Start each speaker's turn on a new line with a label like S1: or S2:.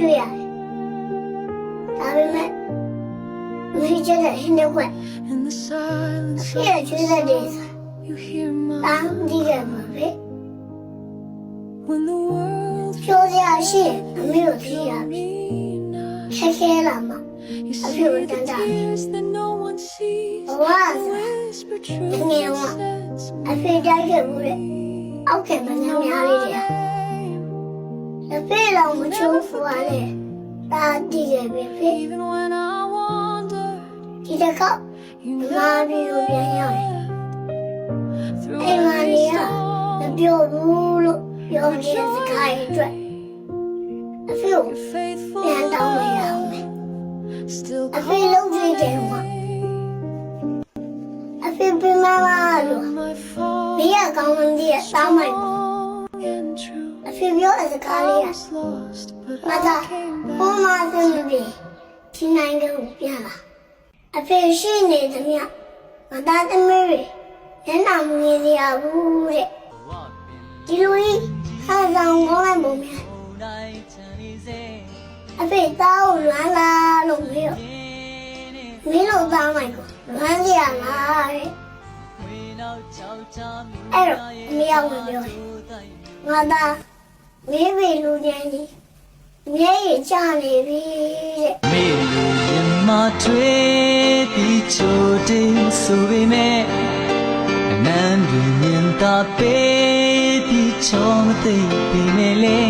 S1: တွေ့ရ
S2: တယ်။ဒါ
S1: ပေမဲ့မရှိချင်တဲ့ဟင်းတွေကွ။
S2: ဖြစ်
S1: ရ
S2: ချင်တဲ့
S1: ဒေသ။ဘာမှမ
S2: ကြည့်ရမှာ
S1: ပဲ။ကျော်ရရှိအမေတို့ကြည့်ရပြီ။ဆက်ခဲလာမှာ
S2: အဖေကိုတန်း
S1: တာ။
S2: ဘဝ
S1: ဆို
S2: တာ
S1: ငယ်
S2: က
S1: အဖေတိုက်ခဲ့မှုလေ။အောက်ခံမနှမ်းများလေးတည်း အဖေလောင်မချိုးဖူရလေတာဒီကပဲဖေ
S2: Even when I wander
S1: ဒီတစ်ခေါက်
S2: You
S1: မာ
S2: know
S1: ပြီးလို့ပြန်ရောက်တယ်
S2: through
S1: အိမ်မှာနေ
S2: every
S1: ရမ
S2: storm
S1: ပြောဘူးလို့ပြောနေတဲ့စကားတွေအတွက်အဖေကို
S2: You're faithful
S1: ပြန်တောင်းလိုက်ရအောင်မယ်
S2: Still
S1: အဖေလုံးကြည့်တယ်မှာအဖေပြမလာလို့
S2: my fault
S1: ဘေးကကောင်းမှန်းတည်းတောင်းလိုက်
S2: and true
S1: အဖေပြောတဲ့စကားလေးက
S2: I was lost but
S1: မ
S2: I
S1: သာ
S2: came
S1: ဘုံ
S2: back
S1: မဆင်းပြီးဒီနိုင်ငံကိုပြန်လာအဖေရှိနေသမျှမသားသမီးတွေညနာမငင်းရဘူးတဲ့ဒီလိုကြီးခါဆောင်ကောင်းလိုက်ပုံများအဖေသားကိုလွမ်းလာလို့မေးတော့မင်းတို့သားမိုင်ကိုလွမ်းကြရလားတဲ့အဲ့တော့အမေရောက်ဝင်ပြောတယ် ငါသားမေးပြီလူချင်းကြီးမျက်ရည်ကျနေပြီတဲ့
S3: မေလူရင်မထွေးပြီးချိုတင်ဆိုပေမဲ့အနန္တမြင်သာပေးပြီးချောမသိပေမဲ့လေ